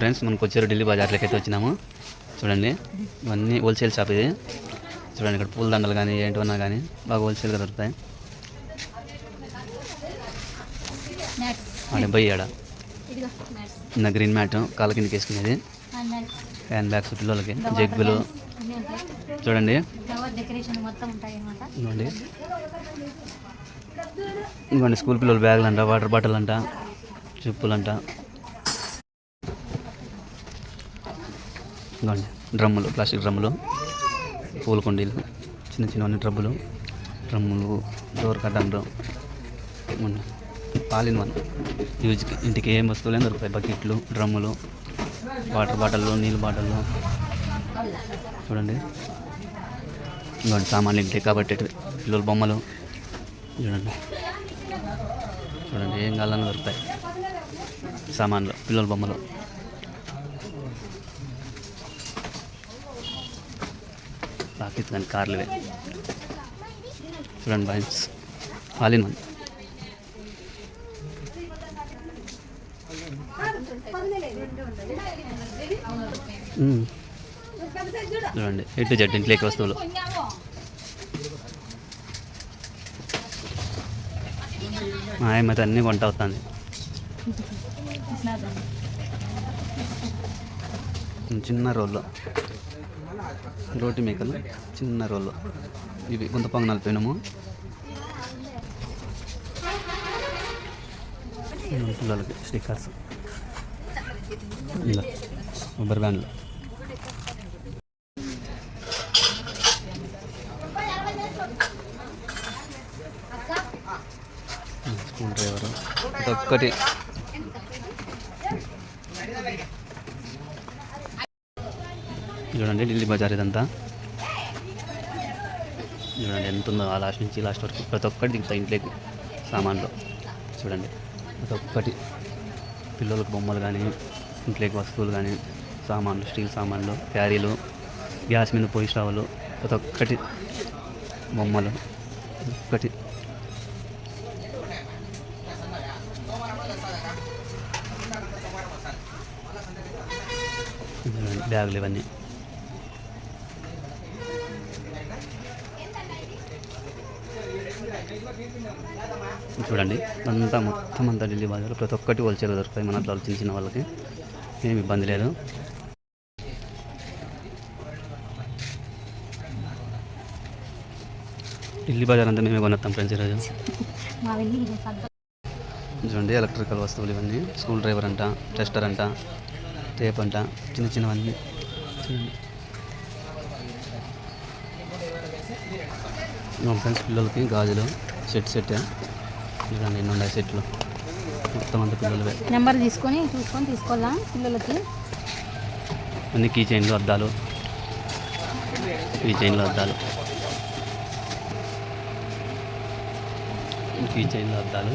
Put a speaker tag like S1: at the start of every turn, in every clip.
S1: Friends మనకు వచ్చారు ఢిల్లీ బజార్లోకి అయితే వచ్చినాము. చూడండి ఇవన్నీ హోల్సేల్ షాప్ ఇది. చూడండి ఇక్కడ పూల దండలు కానీ ఏంటివన్నా కానీ బాగా హోల్సేల్గా దొరుకుతాయి.
S2: ఇదిగో మ్యాట్స్
S1: చిన్న గ్రీన్ మ్యాట్ కాళ్ళ కిందకి వేసుకునేది. హ్యాండ్ బ్యాగ్స్ పిల్లలకి జగ్గులు. చూడండి. ఇదిగోండి స్కూల్ పిల్లల బ్యాగులు అంట వాటర్ బాటిల్ అంట చెప్పులు అంట డ్రమ్ములు ప్లాస్టిక్ డ్రమ్ములు పూల కుండీలు చిన్న చిన్న డ్రబ్బులు డ్రమ్ములు డోర్ కట్టండ్రు పాలిన్ వన్. యూజ్కి ఇంటికి ఏం వస్తువులు దొరుకుతాయి? బకెట్లు డ్రమ్ములు వాటర్ బాటిల్లు నీళ్ళ బాటిల్లు చూడండి. ఇదిగోండి సామాన్లు ఇంటికి కాబట్టి పిల్లల బొమ్మలు. చూడండి. చూడండి ఏం కావాలని దొరుకుతాయి. సామాన్లు పిల్లల బొమ్మలు. రాకెట్ కానీ కార్లు ఇవే చూడండి బాయ్స్ ఆలిన్ వన్. చూడండి ఎటు జడ్ ఇంట్లోకి వస్తువులు. మా అన్నీ కొంట అవుతుంది చిన్న రోల్లో. రోటి మేకలు చిన్న రోళ్ళు. ఇవి గుంత పొంగనాలు పోయినాము పిల్లలకి స్టిక్కర్స్. ఇలా బ్యాన్లు బ్యాండ్లు. Screwdriver. ఒక్కటి చూడండి ఢిల్లీ బజార్ ఇదంతా. చూడండి ఎంత ఉందో ఆ లాస్ట్ నుంచి లాస్ట్ వరకు ప్రతి ఒక్కటి దిగుతాయి ఇంట్లోకి సామాన్లు. చూడండి. ప్రతి ఒక్కటి పిల్లలకు బొమ్మలు కానీ ఇంట్లోకి వస్తువులు కానీ సామాన్లు స్టీల్ సామాన్లు క్యారీలు గ్యాస్ మీద పోయి స్టవ్లు ప్రతి ఒక్కటి బొమ్మలు. ఒక్కటి. చూడండి, బ్యాగులు ఇవన్నీ. చూడండి అంతా మొత్తం అంతా ఢిల్లీ బాజార్ ప్రతి ఒక్కటి హోల్సేల్ దొరుకుతాయి. మన అట్లా చిన్న చిన్న వాళ్ళకి ఏమి ఇబ్బంది లేదు. ఢిల్లీ బజార్ అంతా మేమే కొనేస్తాం ఫ్రెండ్స్ ఈరోజు. చూడండి ఎలక్ట్రికల్ వస్తువులు ఇవన్నీ. స్కూల్ డ్రైవర్ అంట టెస్టర్ అంట టేప్ అంట చిన్న చిన్నవన్నీ. చూడండి మా ఫ్రెండ్స్ పిల్లలకి గాజులు సెట్ సెట్. చూడండి ఎన్ని ఉన్నాయి సెట్లు? మొత్తం అంత పిల్లలవే.
S2: నెంబర్ తీసుకొని చూసుకొని తీసుకోవాలా పిల్లలకి?
S1: అన్ని కీ చైన్లు అద్దాలు. కీ చైన్లు అద్దాలు. కీ చైన్లు అద్దాలు.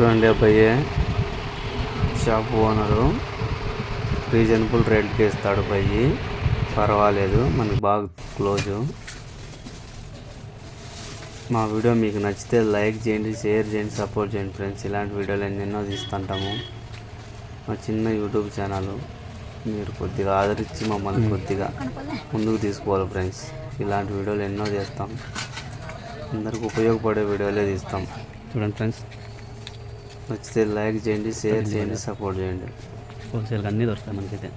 S1: చూడండి అబ్బాయి. Shop owner. రీజనబుల్ రేట్కి ఇస్తాడు అబ్బాయి. పర్వాలేదు మనకి బాగా క్లోజు. మా వీడియో మీకు నచ్చితే లైక్ చేయండి షేర్ చేయండి సపోర్ట్ చేయండి ఫ్రెండ్స్. ఇలాంటి వీడియోలు ఎన్నెన్నో తీస్తుంటాము. మా చిన్న యూట్యూబ్ ఛానల్. మీరు కొద్దిగా ఆదరించి మమ్మల్ని కొద్దిగా ముందుకు తీసుకోవాలి ఫ్రెండ్స్. ఇలాంటి వీడియోలు ఎన్నో చేస్తాం. అందరికి ఉపయోగపడే వీడియోలే తీస్తాం. చూడండి ఫ్రెండ్స్. నచ్చితే లైక్ చేయండి షేర్ చేయండి సపోర్ట్ చేయండి. హోల్సేల్గా అన్నీ దొరుకుతాయి మనకైతే.